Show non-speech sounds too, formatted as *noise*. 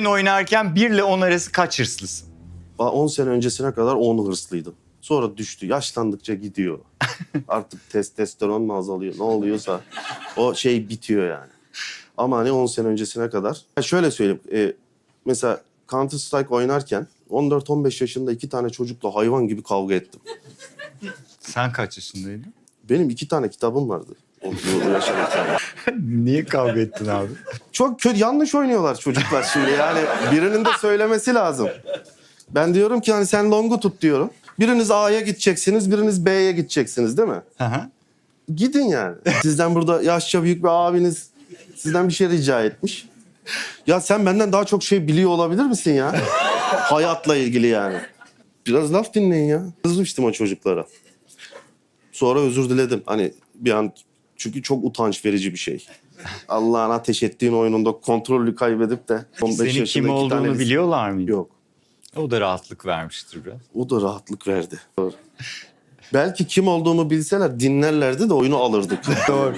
oyun oynarken 1 ile 10 arası kaç hırslısın? Ba- 10 sene öncesine kadar 10 hırslıydım. Sonra düştü. Yaşlandıkça gidiyor. *laughs* Artık testosteron mu azalıyor? Ne oluyorsa o şey bitiyor yani. Ama hani 10 sene öncesine kadar. Ha şöyle söyleyeyim. e, mesela Counter Strike oynarken 14-15 yaşında iki tane çocukla hayvan gibi kavga ettim. Sen kaç yaşındaydın? Benim iki tane kitabım vardı. *laughs* Niye kavga ettin abi? Çok kötü yanlış oynuyorlar çocuklar şimdi yani birinin de söylemesi lazım. Ben diyorum ki hani sen longu tut diyorum. Biriniz A'ya gideceksiniz, biriniz B'ye gideceksiniz değil mi? Hı hı. Gidin yani. Sizden burada yaşça büyük bir abiniz sizden bir şey rica etmiş. Ya sen benden daha çok şey biliyor olabilir misin ya? Hayatla ilgili yani. Biraz laf dinleyin ya. Kızmıştım o çocuklara. Sonra özür diledim. Hani bir an çünkü çok utanç verici bir şey. Allah'ın ateş ettiğin oyununda kontrolü kaybedip de 15 Senin kim olduğunu biliyorlar mıydı? Yok. O da rahatlık vermiştir biraz. O da rahatlık verdi. Belki kim olduğumu bilseler dinlerlerdi de oyunu alırdık. *laughs* Doğru.